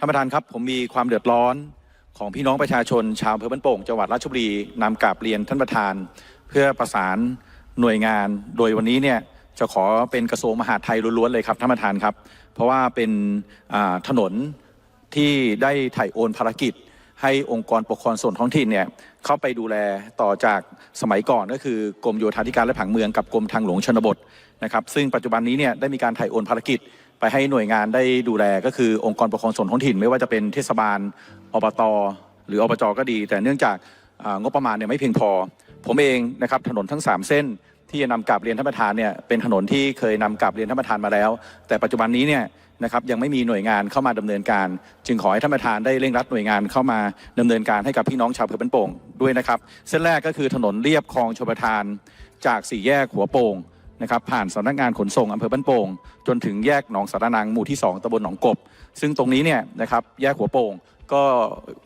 ท่านประธานครับผมมีความเดือดร้อนของพี่น้องประชาชน ชาวอำเภอบ้านโป่งจังหวัดราชบุรีนำกราบเรียนท่านประธาน เพื่อประสานหน่วยงาน โดยวันนี้เนี่ยจะขอเป็นกระทรวงมหาดไทยล้วนๆเลยครับท่านประธานครับ เพราะว่าเป็นถนนที่ได้ถ่ายโอนภารกิจ ให้องค์กรปกครองส่วนท้องถิ่นเนี่ยเข้าไปดูแลต่อจากสมัยก่อนก็คือกรมโยธาธิการและผังเมืองกับกรมทางหลวงชนบทนะครับซึ่งปัจจุบันนี้เนี่ยได้มีการถ่ายโอนภารกิจ ไปให้หน่วยงานได้ดูแลก็คือองค์กรปกครองส่วนท้องถิ่น ไม่ว่าจะเป็นเทศบาลอบตหรืออบจก็ดี แต่เนื่องจากงบประมาณเนี่ยไม่เพียงพอ ผมเองนะครับถนนทั้ง 3 เส้นที่จะนำกลับเรียนท่านประธานเนี่ยเป็นถนนที่เคยนำกลับเรียนท่านประธานมาแล้ว แต่ปัจจุบันนี้เนี่ยนะครับยังไม่มีหน่วยงานเข้ามาดำเนินการ จึงขอให้ท่านประธานได้เร่งรัดหน่วยงานเข้ามาดำเนินการให้กับพี่น้องชาวอำเภอบ้านโป่งด้วยนะครับ เส้นแรกก็คือถนนเรียบคลองชลประทาน จากสี่แยกหัวโป่ง นะครับผ่านสำนักงานขนส่งอำเภอบ้านโป่งจนถึงแยกหนองสารนางหมู่ที่ 2ตำบลหนองกบ ซึ่งตรงนี้เนี่ยนะครับแยกหัวโป่งก็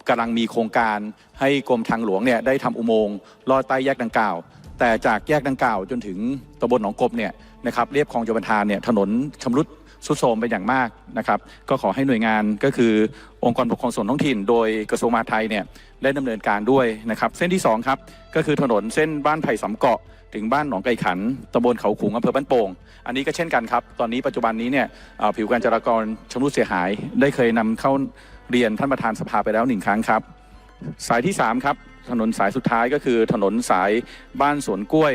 กำลังมีโครงการให้กรมทางหลวงเนี่ยได้ทำอุโมงค์ลอดใต้แยกดังกล่าว แต่จากแยกดังกล่าวจนถึงตำบลหนองกบเนี่ยนะครับเรียบคลองโยบันทานเนี่ยถนนชำรุด ทรุดโทรมเป็นอย่างมากนะครับ ก็ขอให้หน่วยงานก็คือองค์กรปกครองส่วนท้องถิ่น โดยกระทรวงมหาดไทยเนี่ยได้ดำเนินการด้วยนะครับ เส้นที่สองครับก็คือถนนเส้นบ้านไผ่สำเกาะถึงบ้านหนองไก่ขันตำบลเขาขุงอำเภอบ้านโป่ง อันนี้ก็เช่นกันครับ ตอนนี้ปัจจุบันนี้เนี่ยผิวการจราจรชำรุดเสียหาย ได้เคยนำเข้าเรียนท่านประธานสภาไปแล้วหนึ่งครั้งครับ สายที่3ครับถนนสายสุดท้ายก็คือถนนสายบ้านสวนกล้วย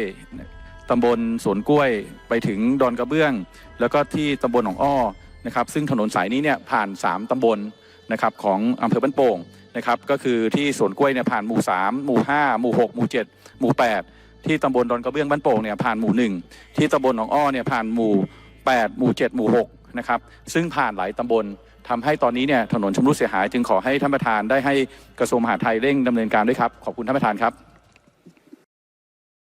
ตำบลสวนกล้วยไปถึงดอนกระเบื้อง แล้วก็ที่ตำบลหนองอ้อนะครับซึ่งถนนสายนี้เนี่ยผ่าน 3 ตำบลนะครับของอำเภอบ้านโป่งนะครับก็คือที่สวนกล้วยเนี่ยผ่านหมู่ 3 หมู่ 5 หมู่ 6 หมู่ 7 หมู่ 8 ที่ตำบลดอนกระเบื้องบ้านโป่งเนี่ยผ่านหมู่ 1 ที่ตำบลหนองอ้อเนี่ยผ่านหมู่ 8 หมู่ 7 หมู่ 6 นะครับซึ่งผ่านหลายตำบลทำให้ตอนนี้เนี่ยถนนชำรุดเสียหาย จึงขอให้ท่านประธานได้ให้กระทรวงมหาดไทยเร่งดำเนินการด้วยครับ ขอบคุณท่านประธานครับ